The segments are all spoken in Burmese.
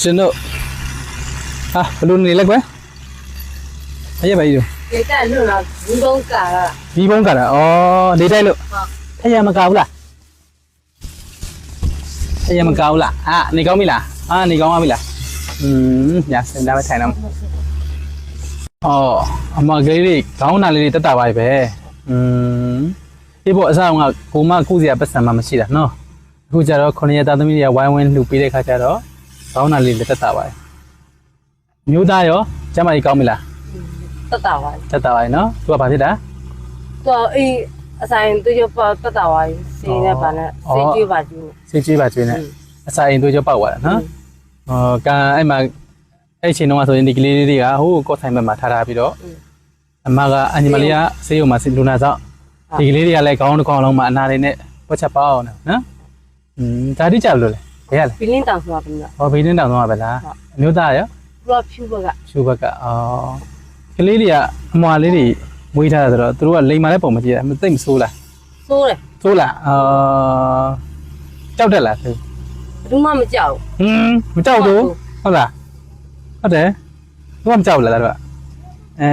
ရှင်တို့ဟာဘလို့နေလဲကွယ်အဲ့ရပါကြီးတို့ ဒီတက်လို့လားဘူးကုန်းကာတာ ဒီဘုံကတာဩနေတိုက်လို့ထက်ရမကဘူးလားထက်ရမကဘူးလားအာနေကောင်းပြီလားအာနေကောင်းပါပြီလားอืมညာစင်သားပဲထိုင်တော့အော်အမကလေးတွေခေါင်းနာလေးတွေတက်တာပါပဲอืมဒီပေါ်အစားကကိုမကုစရာပတ်စံမှမရှိတာနော်အခုကျတော့ခொနရသားသမီးတွေကဝိုင်းဝန်းလှူပေးတဲ့ခါကျတော့ ခေါင်းနာလေးတွေတက်တာပါမျိုးသားရောကျမကြီးကောင်းပြီလားတက်တာပါတက်တာပါနော်သူကဘာဖြစ်တာတော့အေးအဆိုင်သူရပတ်တက်တာပါစီနဲ့ပါနဲ့စီကြည့်ပါကြည့်စိတ်ကြီးပါကျွေးနေအစာအိမ်တို့ကြောက်ပောက်သွားတာနော်ဟောကံအဲ့မှာအဲ့ချိန်တုန်းကဆိုရင်ဒီကလေးလေးတွေကဟိုကော့ဆိုင်ဘက်မှာထားထားပြီးတော့အမကအညီမလေးကဆေးရုံမှာလူနာဆောင်ဒီကလေးတွေကလည်းခေါင်းတစ်ခေါင်းလုံးမှာအနာတွေနဲ့ပွက်ချက်ပေါအောင်နော်อืมဒါတိကြလို့လေ ဘယ်ရလဲဘီလင်းတောင်ဆိုတာဘယ်လိုဟောဘေးတင်းတောင်တော့ပဲလားအမျိုးသားရောလဲသူကဖြူဘက်ကရှူဘက်ကအော်ကလေးတွေကအမွာလေးတွေမွေးထားတာဆိုတော့သူတို့ကလိမ်မာတဲ့ပုံမကြည့်တာမသိမဆိုးလားစိုးတယ်ဆိုးလားအာကြောက်တယ်လားသူဘယ်သူမှမကြောက်ဟင်းမကြောက်တော့ဟုတ်လားဟုတ်တယ်သူကမကြောက်ဘူးလားတော့အဲ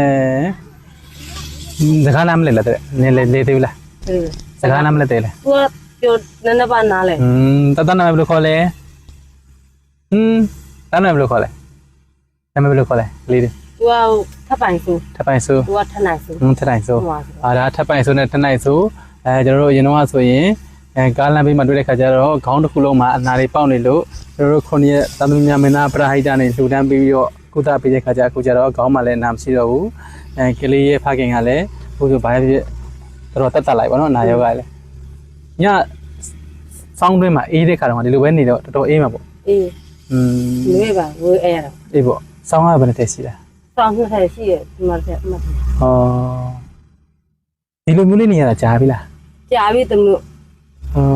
စကားနားမလဲလားတဲ့နည်းလေလေသေးဘူးလားဘူးစကားနားမလဲသေးလားသူက ပြောနည်းနည်းပါနားလဲဟင်းတတနာမဘယ်လိုခေါ်လဲဟင်းတနာမဘယ်လိုခေါ်လဲနာမဘယ်လိုခေါ်လဲလေးတွေသူကထပ်ပိုင်ဆိုးထပ်ပိုင်ဆိုးသူကထနိုင်ဆိုးဟင်းထပ်တိုင်ဆိုးဟိုပါဆိုအာဒါထပ်ပိုင်ဆိုးနဲ့ထပ်နိုင်ဆိုးအဲကျွန်တော်တို့အရင်တော့ဆိုရင်အဲကားလမ်းဘေးမှာတွေ့တဲ့ခါကျတော့ခေါင်းတစ်ခုလုံးမှာအနာတွေပေါက်နေလို့ကျွန်တော်တို့ခုနှစ်ရက်သံသမီးများမင်းသားပရဟိတနဲ့လှူဒန်းပြီးတော့ကုသပေးတဲ့ခါကျအခုကျတော့ခေါင်းမှာလည်းနာမရှိတော့ဘူးအဲကလေးရဲ့ဖခင်ကလည်းဟိုဆိုဘာဖြစ်ဖြစ်တော်တော်တက်တက်လိုက်ပါတော့နာယောဂလည်း ညစောင်းတွင်းမှာအေးတဲ့ခါတော့ဒီလိုပဲနေတော့တော်တော်အေးမှာပေါ့အေးอืมလူပဲပါဝေးအဲ့ရတော့အေးပေါ့စောင်းရဘယ်နဲ့တက်ရှိလားစောင်းနှစ်ထက်ရှိရဒီမှာတက်မှတ်ဩဒီလိုမျိုးလေးနေရတာကြားပြီလားကြာပြီတမလို့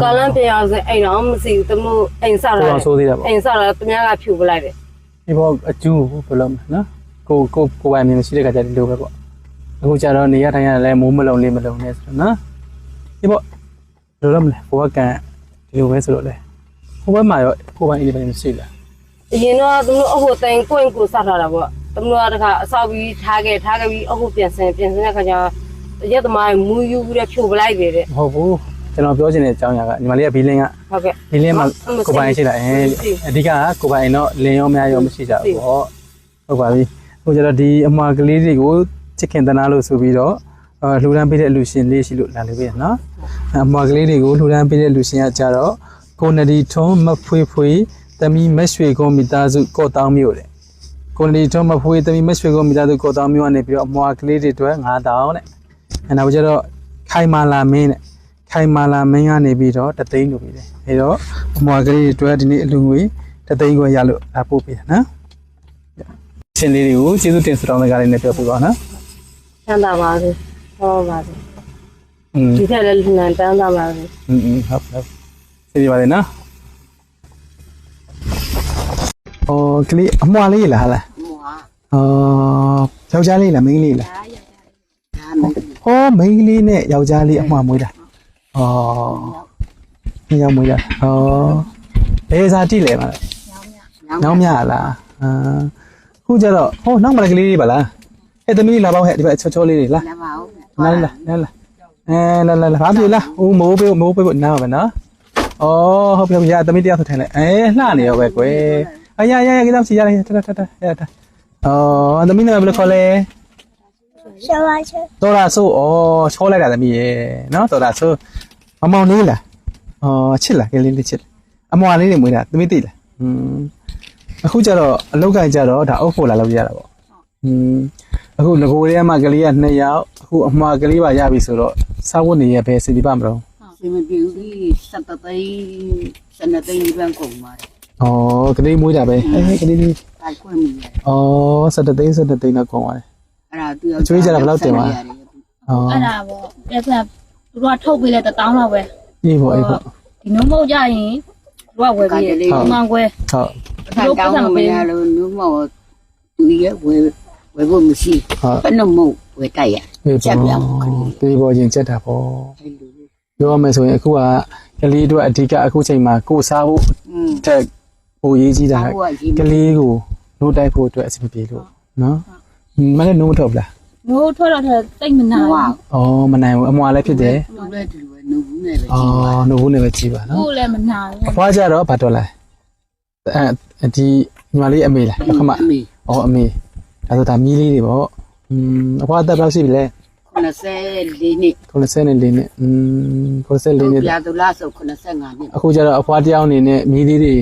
ကာလန်ပြောင်းစအိမ်တော့မရှိဘူးတမလို့အိမ်ဆောက်တော်လာတော်ဆိုးသေးတာပေါ့အိမ်ဆောက်လာတမကဖြူပလိုက်တယ်ဒီဘောအကျူးဘယ်လိုမလဲနော်ကိုကိုကိုပိုင်မြင်မရှိတဲ့ခါကျဒီလိုပဲပေါ့အခုကျတော့နေရတိုင်းရလည်းမိုးမလုံလေးမလုံနဲ့ဆိုတော့နော်ဒီဘောဘယ် လိုလဲမလဲဘဝကန်ဒီလိုပဲဆိုတော့လေဟိုဘက်မှာရောကိုပိုင်အင်းပိုင်းမရှိလားအရင်တော့တမလို့အခုတိုင်ကိုင်ကိုဆောက်ထားတာပေါ့တမလို့ကတခါအဆောက်ပြီးထားခဲ့ထားခဲ့ပြီးအခုပြန်ဆင်ပြန်ဆင်တဲ့ခါကျရက်သမားမူယူပြီးတော့ဖြူပလိုက်တယ်တဲ့မဟုတ်ဘူးကျွန်တော်ပြောချင်တဲ့အကြောင်းအရာကညီမလေးကဘီလင်းကဟုတ်ကဲ့ဘီလင်းမှာကိုပိုင်ရှိလားအဲအဓိကကကိုပိုင်တော့လင်းရောများရောမရှိကြဘူးပေါ့ဟုတ်ပါပြီဟိုကျတော့ဒီအမှားကလေးတွေကိုချစ်ခင်တနာလို့ဆိုပြီးတော့ အာလှူဒန်းပေးတဲ့လူရှင်လေးရှိလို့လာလို့ပြရနော်အမွာကလေးတွေကိုလှူဒန်းပေးတဲ့လူရှင်ကကြတော့ကိုနဒီထွန်းမဖွေးဖွေးတမီမက်ရွှေကုန်းမိသားစုကော့တောင်းမြို့တဲ့ကိုနဒီထွန်းမဖွေးတမီမက်ရွှေကုန်းမိသားစုကော့တောင်းမြို့ကနေပြီးတော့အမွာကလေးတွေအတွက်9000တဲ့အဲနောက်ကျတော့ခိုင်မာလာမင်းတဲ့ခိုင်မာလာမင်းကနေပြီးတော့တသိန်းလို့ပြီးတယ်အဲတော့အမွာကလေးတွေအတွက်ဒီနေ့အလူငွေတသိန်းကိုရလို့အပို့ပေးတာနော်ရှင်လေးတွေကိုကျေးဇူးတင်စတောင်းတဲ့ကားလေးနဲ့ပြောပြပါနော်ချမ်းသာပါစေ ဟောပါစေ อืม ဒီထက်လည်းလူနိုင်တန်းသာပါစေ อืมๆครับครับစီးပါလေနော်อ๋อกลีအမွာလေးလားဟာလား မွာ အော်ယောက်ျားလေးလားမိန်းကလေးလား ဒါရဒါမ ဟောမိန်းကလေးနဲ့ယောက်ျားလေးအမွာမွေးတာအော်နှစ်ယောက်မွေးတာအော်ဘယ်စားတိလဲမလဲညောင်းမြလားအာခုကျတော့ဟောနောက်မလေးကလေးလေးပါလားအဲ့သမီးလာပေါ့ဟဲ့ဒီဘက်ချောချောလေးတွေလား လာပါဦး လာလာလာလာအဲလာလာလာဘာဖြစ်လဲအိုးမိုးပေးမိုးပေးနားပါနော်ဩဟုတ်ပြီဟုတ်ပြီရသမီးတယောက်ဆိုထိုင်လိုက်အဲလှနေရောပဲကွယ်အရရရကိစ္စမရှိရရထထထထရထဩသမီးနာမည်ဘယ်လိုခေါ်လဲရှောပါရှောတော်လာဆိုဩချောလိုက်တာသမီးရေနော်တော်လာဆိုမမောင်လေးလားဩချစ်လားကလေးလေးချစ်လားအမွာလေးတွေမွေးတာသမီးသိလားอืมအခုကျတော့အလောက်ကကြတော့ဒါအုပ်ဖို့လာလောက်ရတာပေါ့อืม အခုငကိုရဲမှာကလေးက2ယောက်အခုအမွာကလေးပါရပြီဆိုတော့စာဝတ်နေရဘယ်စီဒီပါမလို့စီမပြူကြီးစက်တသိန်းစနသိန်းဒီပန်းကုန်ပါတယ်ဩကလေးမွေးတာပဲအဲကလေးလေးတိုက်ခွင့်မိတယ်ဩ17သိန်း17သိန်းတော့ကောင်းပါတယ်အဲ့ဒါသူအကျွေးကြတာဘယ်လောက်တင်ပါလဲဩအဲ့ဒါပေါ့ပြက်ပြက်သူတို့ကထုတ်ပေးလဲတစ်တောင်းတော့ပဲအေးပေါ့အေးပေါ့ဒီနှုံးမဟုတ်ကြရင်သူကဝယ်ပေးတယ်မှန်ကွယ်ဟုတ်ထိုင်တောင်းမရလို့နူးမောသူရဲ့ဝယ် ဝယ်ဖို့မရှိဟုတ်ဘယ်နှမို့ဝယ်တိုက်ရအေးချက်ပြပေါ့အောင်ခလေးဒီပေါ်ရင်ချက်တာပေါ့အဲ့လိုပြောရမယ်ဆိုရင်အခုကကလေးတို့အဓိကအခုချိန်မှာကိုယ်စားဖို့อืมတက်ဟိုရေးကြီးတာဟိုကကြီးကလေးကိုနိုးတိုက်ဖို့အတွက်အဆင်မပြေလို့နော်မလည်းနိုးမထုတ်ဘူးလားနိုးထွက်တော့တဲ့တိတ်မနာဟွာဩမနိုင်ဘူးအမွာလည်းဖြစ်တယ်လူလည်းတူပဲနှုတ်ဘူးနဲ့ပဲဩကြီးပါနိုးဘူးနဲ့ပဲကြည့်ပါနော်ကိုလည်းမနာဘူးအဖွားကြတော့ဘာတော့လဲအဲဒီညီမလေးအမေလားခမအမေဩအမေ ဒါဆိုဒါမီးလေးတွေပေါ့อืมအဖွားအသက်ဘယ်လောက်ရှိပြီလဲ 94နှစ် 94နှစ်อืม94နှစ် ပြာသူလားဆို85နှစ် အခုကျတော့အဖွားတယောက်အနေနဲ့မီးလေးတွေ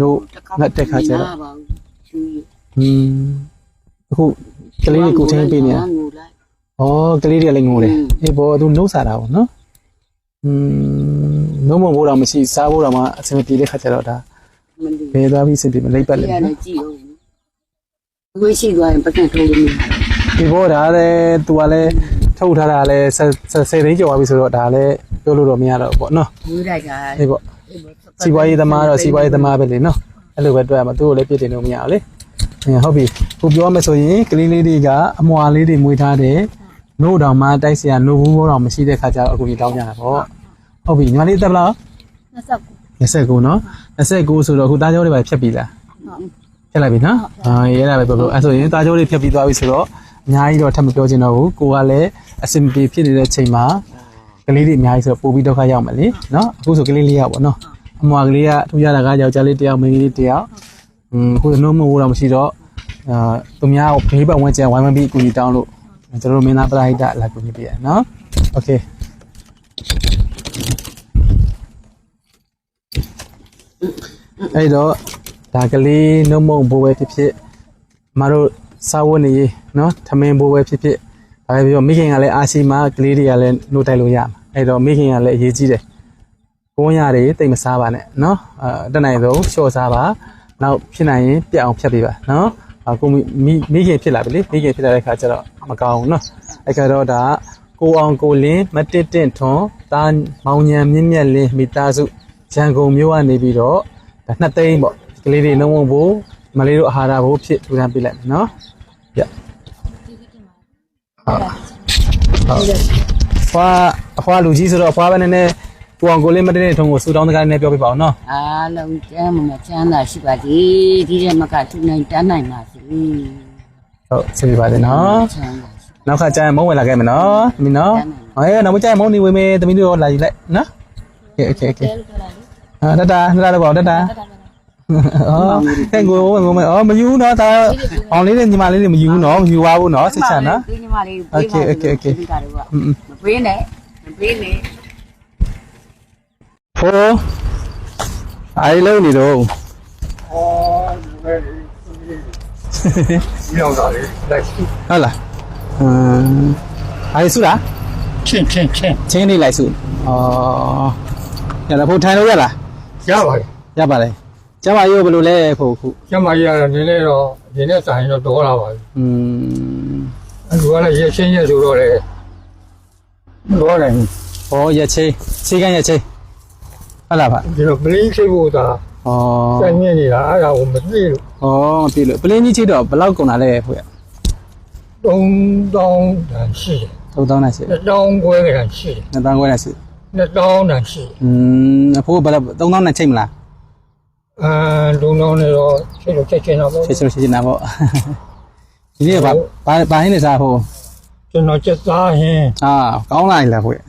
တို့ငတ်တက်ခါကျတော့ ပါဘူးချူရ อืมအခုကလေးတွေကိုချင်းပေးနေတာ ငိုလိုက် ဩကလေးတွေကလည်းငိုတယ် อืม အေးဘောသူနှုတ်စားတာပေါ့နော်อืมနှုတ်မဖို့တော့မရှိစားဖို့တော့မှအဆင်မပြေတဲ့ခါကျတော့ဒါ မလို့ ဘယ်သွားပြီးအဆင်ပြေမလိမ့်ပတ် ပြ လိမ့် ရ မယ် တ နော် ယ်ကြည့်အောင် ဝေးရှိသွားရင်ပတ်သက်ထိုးလို့မရဘူးဒီဘောဒါလည်းသူကလည်းထုတ်ထားတာလည်းဆယ်ဆယ်ဆယ်သိန်းကျော်သွားပြီဆိုတော့ဒါလည်းပြောလို့တော့မရတော့ဘူးပေါ့နော်ဝေးလိုက်တာအေးပေါ့စီးပွားရေးသမားတော့စီးပွားရေးသမားပဲလေနော်အဲ့လိုပဲတွေ့ရမှာသူ့ကိုလည်းပြစ်တင်လို့မရဘူးလေအဲဟုတ်ပြီခုပြောမယ်ဆိုရင်ကလေးလေးတွေကအမွာလေးတွေမွေးထားတယ်နို့တောင်မှတိုက်စရာနို့ဘူးဘောတောင်မရှိတဲ့ခါကျတော့အခုကြီးတောင်းကြတာပေါ့ဟုတ်ပြီညီမလေးတက်ဘလား29 29နော်29ဆိုတော့အခုတားကြောတွေပါဖြတ်ပြီလား ဖြတ်လိုက်ပြီနော်အာရဲတာပဲပြောလို့အဲ့ဆိုရင်တားကြောတွေဖြတ်ပြီးသွားပြီဆိုတော့အများကြီးတော့ထပ်မပြောချင်တော့ဘူးကိုကလည်းအစင်ပြေဖြစ်နေတဲ့ချိန်မှာကလေးတွေအများကြီးဆိုတော့ပို့ပြီးဒုက္ခရောက်မယ်လေနော်အခုဆိုကလေးလေးရောက်ပေါ့နော်အမွာကလေးကထူရတာကယောက်ျားလေးတစ်ယောက်မိန်းကလေးတစ်ယောက်อืมအခုနှုတ်မဟုတ်တော့မရှိတော့အာသူများကိုဘေးပတ်ဝန်းကျင်ဝိုင်းဝန်းပြီးအကူကြီးတောင်းလို့ကျွန်တော်တို့မင်းသားပရိဟိတလာကူညီပြရနော်โอเค အဲ့တော့ ဒါကလေးနှုတ်မုံဘိုးပဲဖြစ်ဖြစ်မတို့စာဝတ်နေရေးနော်ထမင်းဘိုးပဲဖြစ်ဖြစ်ဒါပဲပြောမိခင်ကလည်းအာရှိမကလေးတွေကလည်းနှုတ်တိုက်လို့ရမှာအဲ့တော့မိခင်ကလည်းအရေးကြီးတယ်ကိုန်းရတွေတိတ်မစားပါနဲ့နော်အဲတက်နိုင်ဆုံးလျှော့စားပါနောက်ဖြစ်နိုင်ရင်ပြတ်အောင်ဖြတ်ပေးပါနော်အကိုမိမိခင်ဖြစ်လာပြီလေမိခင်ဖြစ်လာတဲ့ခါကျတော့မကောင်းဘူးနော်အဲ့ကတော့ဒါကိုအောင်ကိုလင်းမတစ်တင့်ထွန်တာမောင်ညံမြင့်မြတ်လင်းမိသားစုရန်ကုန်မြို့ကနေပြီးတော့ဒါနှစ်သိန်းပေါ့ ကလေးတွေလုံးဝဘို့မလေးတို့အာဟာရဘို့ဖြစ်ထူထမ်းပေးလိုက်မယ်နော်ပြဟုတ်ဟုတ်ဖွာအဖွာလူကြီးဆိုတော့အဖွာပဲနည်းနည်းကိုအောင်ကိုလေးမတတဲ့ထုံကိုစူတောင်းတကားနည်းပြောပြပါအောင်နော် အားလုံးကျမ်းမချမ်းသာရှိပါစေဒီထဲမှာကသူနိုင်တန်းနိုင်ပါစေ ဟုတ်ဆက်ပြပါစေနော် ချမ်းသာရှိ နောက်ခါကျရင်မုံဝင်လာခဲ့မယ်နော်သမီးနော်ဟဲ့နောက်မကျရင်မုံနေဝင်မယ်သမီးတို့လာယူလိုက်နော်โอเคโอเคโอเค တဲလို့ပြောလိုက်လေ အာတတာတတာတော့ပေါ့တတာ တက်တာပဲ အော်တဲ့ကိုဝင်ဝင်အော်မယူနော်ဒါအောင်လေးနဲ့ညီမလေးတွေမယူနော်မယူပါဘူးနော်စိတ်ချနော်ဒီညီမလေး Okay, okay, okay. ဒီကတော့ကမပေးနဲ့မပေးနဲ့ဖိုးအားလုံးနေတော့မြောက်တာလေလိုက်ဟုတ်လားအမ်အားစုလားချင်းချင်းချင်းချင်းနေလိုက်စုအော်ရလားဖိုးထိုင်လို့ရလားရပါလေရပါလေ ကျမရိုးဘယ်လိုလဲဖိုးခု ကျမကြီးကတော့နည်းနည်းတော့ဒီနေ့ဆိုင်တော့တော်လာပါပြီ อืม အခုကလည်းရချင်းရဆိုတော့လေမတော်နိုင်ဘူး ဟောရချင်းစီကန်းရချင်းဟုတ်လားဗျ ဒီတော့ပလင်းချိတ်ဖို့သာ ဩ စက်ညစ်နေတာအဲ့ဒါကိုမသိလို့ ဩမပြီလို့ပလင်းကြီးချိတော့ဘယ်လောက်ကုန်တာလဲဖိုးရ 3000တန်ရှိတယ် 3000နဲ့ရှိ 2000ခွဲကန်ရှိတယ် 2000ခွဲနဲ့ရှိ 2000တန်ရှိတယ် อืมအဖိုးဘယ်လောက်3000နဲ့ချိတ်မလား အဲဒုံတော့နေတော့ချိတ်လို့ချက်ချင်းတော့ပေါ့ချိတ်ချိတ်ချိတ်နာပေါ့ဒီနေ့ကဘာဘာဘာဟင်းနေစားဖိုးကျွန်တော်ချက်သားရင်အာကောင်းလာပြီလားဖိုးရ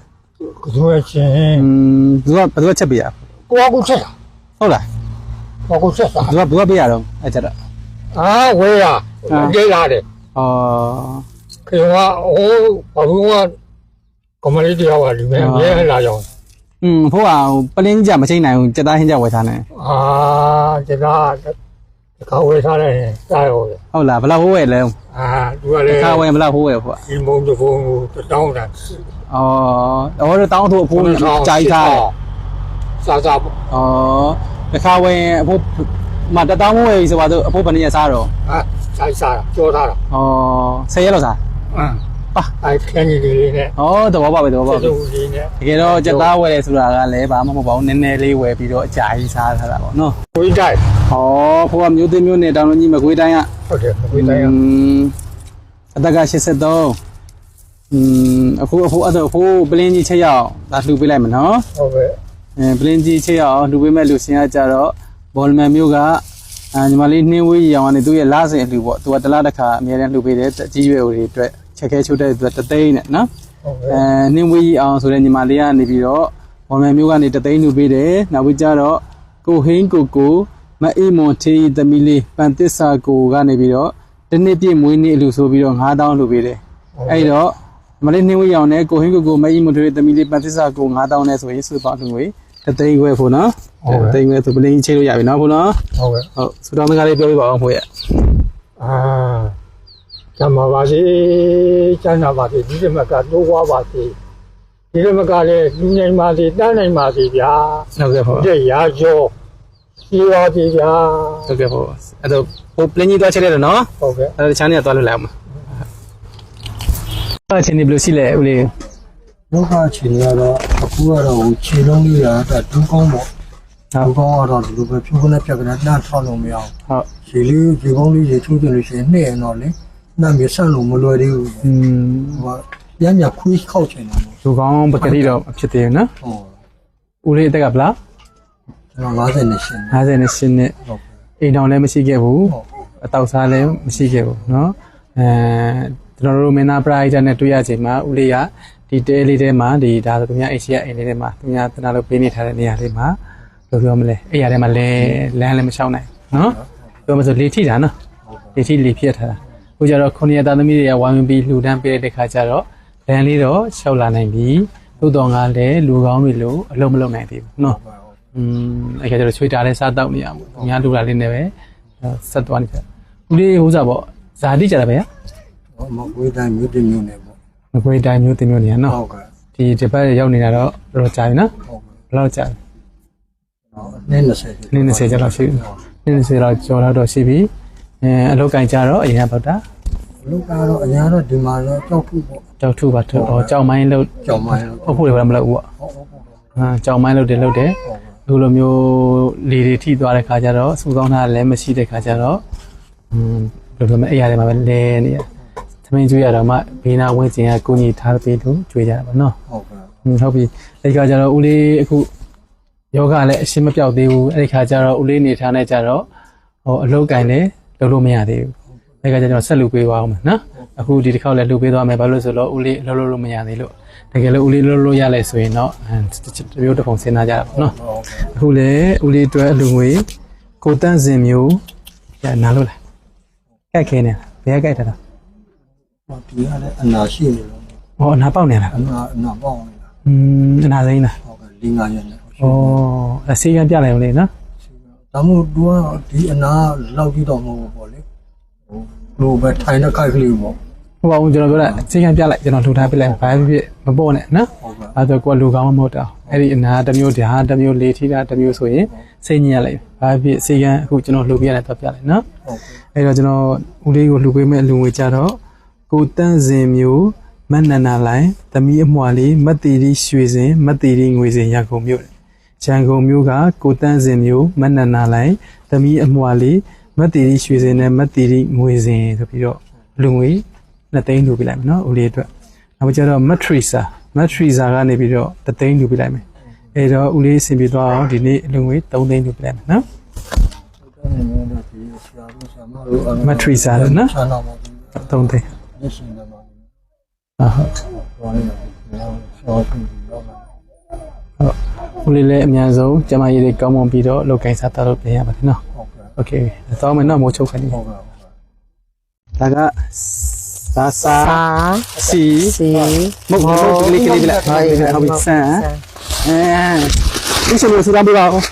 ကစွဲချင်းอืมသူကဘယ်သူကချက်ပေးရကိုကူချက်တာဟုတ်လားကိုကူချက်တာသူကဘယ်သူကပေးရတော့အဲ့ကြတော့အာဝေးရကြေးလာတယ်ဩခေကဟိုဘာဘူးကကမလေးတယောက်ကဒီမဲ့ရဲလာကြောင်း อืมဖိုးကပလင်းကြမချိတ်နိုင်ဘူးစက်သားဟင်းကြဝယ်ထားနေအာကျတာဒီကဝေးထားတယ်စာရောဟုတ်လားဘယ်လောက်ဟိုးဝယ်လဲအာသူကလည်းခါဝယ်ဘယ်လောက်ဟိုးဝယ်ဖိုးကဒီမုံတဘုံကိုတောင်းတာဩဩတော့တောင်းထိုးအဖိုးကြိုက်ထားတယ်စာစာဩခါဝယ်အဖိုးမတတောင်းဝယ်ဆိုပါတော့အဖိုးဘယ်နည်းစားတော့အာစာစာကြောထားတာဩဆယ်ရက်လောက်စားအင်း ပါအဲခဲနေလေးနဲ့ဩသဘောပါပဲသဘောပါပဲစုလေးနဲ့တကယ်တော့ကြက်သားဝယ်တယ်ဆိုတာကလည်းဘာမှမဟုတ်ပါဘူးနည်းနည်းလေးဝယ်ပြီးတော့အကြာကြီးစားထားတာပေါ့နော်ခွေးတိုင်းဩဖိုးကမျိုးသိမျိုးနဲ့တောင်လုံးကြီးမခွေးတိုင်းကဟုတ်တယ်မခွေးတိုင်းကအသက်က83อืมအခုအခုအဲ့တော့အခုပလင်းကြီးချက်ရအောင်ဒါလှူပေးလိုက်မနော်ဟုတ်ပဲအဲပလင်းကြီးချက်ရအောင်လှူပေးမဲ့လူစင်ကကြတော့ဘောလမန်မျိုးကအဲညီမလေးနှင်းဝေးရောင်ကနေသူ့ရဲ့လားစင်အလှူပေါ့သူကတလားတစ်ခါအများတန်းလှူပေးတယ်ကြီးရွယ်ဦးတွေအတွက် ချက်ခဲချိုးတဲ့အတွက်တသိန်းနဲ့နော်ဟုတ်ကဲ့အဲနှင်းဝေးအောင်ဆိုတဲ့ညီမလေးကနေပြီးတော့ဘော်မယ်မျိုးကနေတသိန်းလှူပေးတယ်နောက်ပြီးကြတော့ကိုဟင်းကိုကိုမအေးမွန်ထေးသမီးလေးပန်သစ္စာကိုကနေပြီးတော့တစ်နှစ်ပြည့်မွေးနေ့အလှူဆိုပြီးတော့9000လှူပေးတယ်အဲ့တော့ညီမလေးနှင်းဝေးရောင်နဲ့ကိုဟင်းကိုကိုမအေးမွန်ထေးသမီးလေးပန်သစ္စာကို9000နဲ့ဆိုရင်စုပေါင်းလှူငွေတသိန်းခွဲဖို့နော်တသိန်းခွဲဆိုပလင်းကြီးချိလို့ရပြီနော်ဖို့နော်ဟုတ်ကဲ့ဟုတ်ဆူတောင်းစကားလေးပြောပြပါအောင်ဖို့ရအာ ကျမ်းပါပါစေကျမ်းနာပါစေဒီမကတိုးွားပါစေဒီမကလည်းလူနိုင်ပါစေတန်းနိုင်ပါစေဗျာဟုတ်ကဲ့ဖို့တဲ့ရာကျော်ရှိပါစေဗျာဟုတ်ကဲ့ဖို့အဲ့တော့ဟိုပလင်းကြီးသွားချက်ရတယ်နော်ဟုတ်ကဲ့အဲ့ဒါချမ်းနေသွားလို့လိုက်အောင်အဲ့ချင်းဒီဘယ်လိုရှိလဲဦးလေးလောကအခြေအနေကတော့အခုကတော့ဟိုခြေလုံးလေးရာဒါဒူးကောင်းပေါ့ဒူးကောင်းကတော့ဒီလိုပဲဖြိုးခနဲ့ပြက်ကနဲ့နှမ်းထောက်လို့မရအောင်ဟုတ်ခြေလေးခြေကောင်းလေးခြေချိုးကြလို့ရှိရင်နှဲ့ရင်တော့လေ နှမ်းမြေဆက်လို့မလွယ်သေးဘူး อืม ဟိုကပြန်ပြန်ခွေးခောက်ချင်တယ်ပေါ့ လူကောင်းပကတိတော့ဖြစ်သေးတယ်နော် ဟုတ် ဦးလေးအသက်ကဘလား ကျွန်တော်50နဲ့ရှင် 58နှစ် ဟုတ် အိမ်တောင်လည်းမရှိခဲ့ဘူး ဟုတ် အတောက်စားလည်းမရှိခဲ့ဘူးเนาะအဲကျွန်တော်တို့မင်းသားပရိုက်တာနဲ့တွေ့ရချိန်မှာဦးလေးကဒီတဲလေးထဲမှာဒီဒါဆိုသူများအိတ်ရှိရအိမ်လေးထဲမှာသူများတနာလို့ပေးနေထားတဲ့နေရာလေးမှာဘယ်လိုပြောမလဲအဲ့ရထဲမှာလဲလမ်းလည်းမလျှောက်နိုင်เนาะပြောမဆိုလေထိတာเนาะလေထိလေဖြစ်ထားတာအ ခုကြတော့ခုနှစ်သားသမီးတွေကဝိုင်းဝန်းပြီးလှူဒန်းပေးတဲ့တခါကျတော့လမ်းလေးတော့လျှောက်လာနိုင်ပြီသို့တော်ငါလည်းလူကောင်းပြီလို့အလုံးမလုံးနိုင်သေးဘူးနော်อืมအဲ့ကျတော့ချွေတာလဲစားတောက်နေရမှုအများလူလာလေးနဲ့ပဲဆက်သွားနေကြဦးလေးဟိုးစားပေါ့ဇာတိကြတာပဲဟောမကွေးတိုင်းမြို့တင်မြို့နယ်ပေါ့မကွေးတိုင်းမြို့တင်မြို့နယ်နော်ဟုတ်ကဲ့ဒီဒီဘက်ရောက်နေတာတော့တော့ကြာပြီနော်ဟုတ်ဘယ်လောက်ကြာလဲနည်း20နည်း20ကျော်လောက်ရှိပြီနည်း20လောက်ကျော်လောက်တော့ရှိပြီအဲအလောက်ကင်ကြတော့အရင်ကပေါ့တာ လူကတော့အများတော့ဒီမှာတော့ကြောက်ထုပေါ့တောက်ထုပါတော့အော်ကြောင်မိုင်းလို့ကြောက်မိုင်းလို့အဖို့လည်းမလုပ်ဘူးပေါ့ဟုတ်ဟုတ်ဟုတ်။ဟာကြောင်မိုင်းလို့တယ်လို့တယ်ဟုတ်ကဲ့။အခုလိုမျိုးလေတွေထိသွားတဲ့ခါကျတော့စူကောင်းတာလည်းမရှိတဲ့ခါကျတော့อืมဘယ်လိုလဲအဲ့ရတယ်မှာပဲလဲနေရ။သမင်းကျွေးရတော့မှဘေးနာဝင်းကျင်ကကိုကြီးထားပေးလို့ကျွေးကြတာပါနော်ဟုတ်ကဲ့။ဟွန်းဟုတ်ပြီ။အဲ့ဒီခါကျတော့ဦးလေးအခုယောဂလည်းအရှင်းမပြောက်သေးဘူး။အဲ့ဒီခါကျတော့ဦးလေးနေထားနေကြတော့ဟိုအလုတ်ကင်လည်းလုပ်လို့မရသေးဘူး။အဲ့ ဒီခါကျတော့ဆက်လူပေးပါအောင်မယ်နော်။အခုဒီတစ်ခေါက်လည်းလူပေးသွားမယ်ဘာလို့လဲဆိုတော့ဦးလေးလှုပ်လို့လို့မရသေးလို့တကယ်လို့ဦးလေးလှုပ်လို့ရလဲဆိုရင်တော့အဲတမျိုးတစ်ပုံစဉ်းစားကြတာပေါ့နော်။အခုလည်းဦးလေးအတွက်အလူငွေကိုတန့်စင်မျိုးရနားလို့လား။ကြိုက်ခဲနေလား။ဘယ်ကကြိုက်တာလဲဟောဒီကလည်းအနာရှိနေလို့။ဟောအနာပေါက်နေလားအနာအနာပေါင်းနေတာ။อืมအနာစိမ်းလားဟုတ်ကဲ့၄၅ရက်နဲ့။ဩအစီကံပြလိုက်အောင်လေနော်ဒါမို့သူကဒီအနာလောက်ကြည့်တော့မဟုတ်ဘူးပေါ့လေဟို လိုပဲထိုင်တဲ့ခိုက်ကလေးပေါ့ဟိုပါဦးကျွန်တော်ပြောတာအစီကံပြလိုက်ကျွန်တော်လှူထားပြလိုက်ဘာဖြစ်ဖြစ်မပေါ့နဲ့နော်ဟုတ်ကဲ့အဲဒါကိုလူကောင်းမဟုတ်တော့အဲ့ဒီအနာတစ်မျိုးဒါတစ်မျိုးလေးထိတာတစ်မျိုးဆိုရင်စိတ်ညစ်ရလိုက်ဘာဖြစ်အစီကံအခုကျွန်တော်လှူပြရတယ်တော့ပြလိုက်နော်ဟုတ်ကဲ့အဲ့တော့ကျွန်တော်ဦးလေးကိုလှူပေးမဲ့လူငွေကြတော့ကိုတန့်စင်မျိုးမတ်နန္နာလိုင်းသမီးအမွှာလေးမတ်တီရီရွှေစင်မတ်တီရီငွေစင်ရန်ကုန်မြို့ရန်ကုန်မြို့ကကိုတန့်စင်မျိုးမတ်နန္နာလိုင်းသမီးအမွှာလေး မတ်တီရီရွှေစင်နဲ့မတ်တီရီငွေစင်ဆိုပြီးတော့လူငွေနှစ်သိန်းလှူပေးလိုက်မယ်နော်ဦးလေးအတွက်နောက်ကျတော့မတ်ထရီဆာမတ်ထရီဆာကနေပြီးတော့တစ်သိန်းလှူပေးလိုက်မယ်အဲ့တော့ဦးလေးအဆင်ပြေသွားအောင်ဒီနေ့လူငွေ3သိန်းလှူပေးလိုက်မယ်နော်ဒါနဲ့လည်းဒီဆရာတို့ဆရာမတို့မထရီဆာလို့နော်ဆာနာပါဘူး3သိန်းလက်ရှိနေမှာဟုတ်ဟုတ်ဘာလဲဆရာရှင်တော့မှာဟုတ်ဦးလေးလည်းအများဆုံးကျမကြီးတွေကောင်းမွန်ပြီးတော့လောက်ကင်စားတော့ပြင်ရပါတယ်နော်ဟုတ်ကဲ့ โอเคတော့မယ်နော်မိုးချုပ်ခဏ ဟုတ်ကဲ့ ဒါကစာစာ စာ စီ စီ မဟုတ်ဘူးကလေးကလေးပြလိုက်ဟုတ်ပြီဟုတ်ပြီဆန်အဲဒီရှင်လို့စူရမ်းပြပါဦး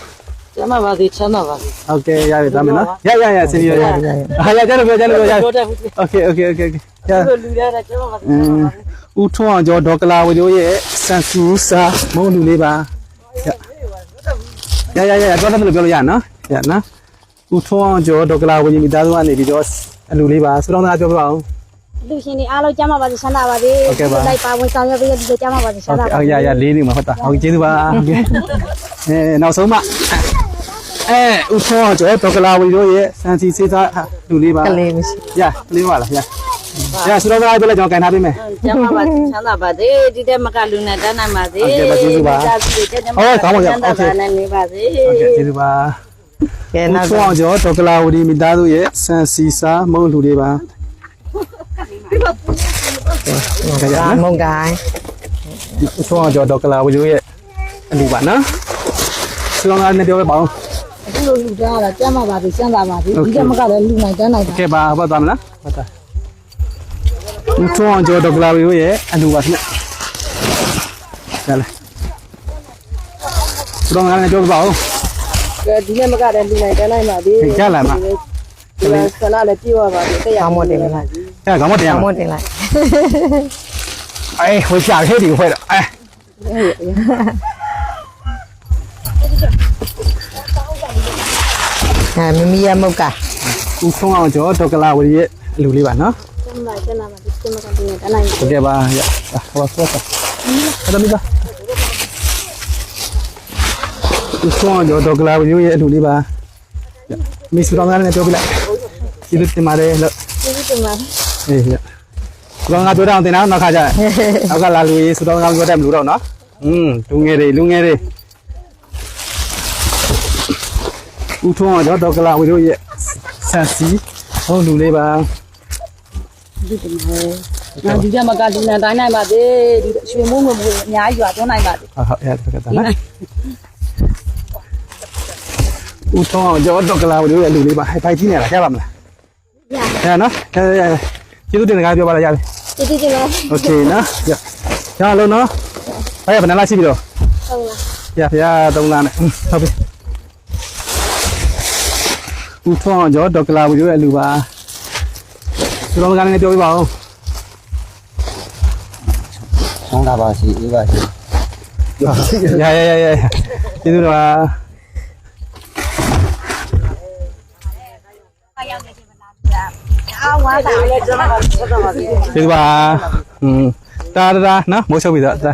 ကျမပါသေးချမ်းသာပါသေး โอเคရပြီသွားမယ်နော်ရရရစင်ရရဟာရကြလို့ပြောကြလို့ပြောရ ပြောတတ်ဘူး โอเคโอเคโอเคရ လူလူရတာကျမပါသေး အင်းဦးထွန်းအောင်ကျော်ဒေါကလာဝတို့ရဲ့ဆန်ဆူစာမုံလူလေးပါရရရရတော့တယ်လို့ပြောလို့ရနော်ရနော် ဦးထွန်းအောင်ကျော်ဒေါက်ကလာဝင်းမိသားစုကနေပြီးတော့အလူလေးပါဆူတောင်းတာပြောပြပါအောင်လူရှင်တွေအားလုံးကြားမှာပါစေဆန္ဒပါပဲဟုတ်ကဲ့ပါလိုက်ပါဝင်ဆောင်ရွက်ပေးရဒီလိုကြားမှာပါစေဆန္ဒပါဟုတ်ကဲ့ရရလေးနေမှာဟုတ်တာဟုတ်ကျေးဇူးပါဟုတ်ကဲ့အဲနောက်ဆုံးမှအဲဦးထွန်းအောင်ကျော်ဒေါက်ကလာဝင်းတို့ရဲ့စံစီစေးသားလူလေးပါကလေးမရှိရကလေးပါလားရရဆူတောင်းတာပြောလိုက်ကျွန်တော်ကန်ထားပေးမယ်ကြားမှာပါချမ်းသာပါစေဒီတက်မကလူနဲ့တန်းနိုင်ပါစေဟုတ်ကဲ့ပါကျေးဇူးပါဟုတ်ကောင်းပါရဟုတ်ကဲ့နေပါစေဟုတ်ကဲ့ကျေးဇူးပါ ကဲဦးနောက်ထွန်းအောင်ကျော်ဒေါက်ကလာဝတီမိသားစုရဲ့ဆန်စီစာမုံလူတွေပါကြရဒါနော်မုန်တိုင်းဦးထွန်းအောင်ကျော်ဒေါက်ကလာဝတီရဲ့အလူပါနော်စလောင်းကနေပြောပါအောင်အခုလိုလူသားကတော့ကျမ်းမာပါစေချမ်းသာပါစေဒီကမကလည်းလူနိုင်တန်းနိုင်တာကဲပါဘာသွားမလားဟုတ်တာဦးထွန်းအောင်ကျော်ဒေါက်ကလာဝတီရဲ့အလူပါခင်ဗျရလေစလောင်းကနေပြောပါအောင်ကဲ ဒီနေ့မကတဲ့လူနိုင်တန်းလိုက်ပါသေးတယ်ကြလာမှာဒီကဆလာလည်းပြေးသွားပါပြီတက်ရအောင်တင်လိုက်အဲကောင်းမတင်ရအောင်တင်လိုက်哎，我下黑底会了，哎。အဲမမီရမုတ်ကခုဆုံးအောင်ကြောဒေါကလာဝရီရဲ့လူလေးပါနော်ကျမကျမပါဒီကျမကတင်တန်းလိုက်ဟုတ်ကဲ့ပါရဟောဆောတာအဲ့ဒါမိသား ဦးဆုံးအောင်ကျော်ဒေါက်ကလာဝရီရဲ့လူလေးပါမိစူတော်ငါနဲ့ပြောပြလိုက်ဒီလိုတင်ပါတယ်လို့ကျေးဇူးတင်ပါတယ်အေးရစူတော်ငါပြောတော့တင်တော့နောက်ခါကျနောက်ကလာလူကြီးစူတော်ငါပြောတယ်မလို့တော့နော်อืมလူငယ်တွေလူငယ်တွေဦးဆုံးအောင်ကျော်ဒေါက်ကလာဝရီရဲ့ဆန်စီဟောလူလေးပါနော်ဒီကမကလူနိုင်တန်းနိုင်ပါသေးဒီရွှေမိုးငွေမိုးအများကြီးရွာသွန်းနိုင်ပါသေးဟုတ်ဟုတ်ရတယ်ကတည်းကနော် ဦးထောင်းကျော်တော့ကလာလို့ရလူလေးပါဟိုက်ဖိုက်ကြီးနေလားရပါမလားရရနော်ရရရကျေးဇူးတင်စကားပြောပါလားရတယ် ကျေးဇူးတင်ပါတယ် โอเคနော်ရရလုံးနော်ဘာရဘယ်နှလားရှိပြီတော့ ဟုတ်လား ရဖျားသုံးလားနဲ့ဟုတ်ပြီဦးထောင်းကျော်တော့ကလာလို့ရလူပါသူတော်ကလည်းပြောပြပါဦး ဆောင်းတာပါစီအေးပါစီ ရရရရကျေးဇူးတော်ပါ ကျေးဇူးပါอืมတာတာနော်မိုးချုပ်ပြီတော့တာ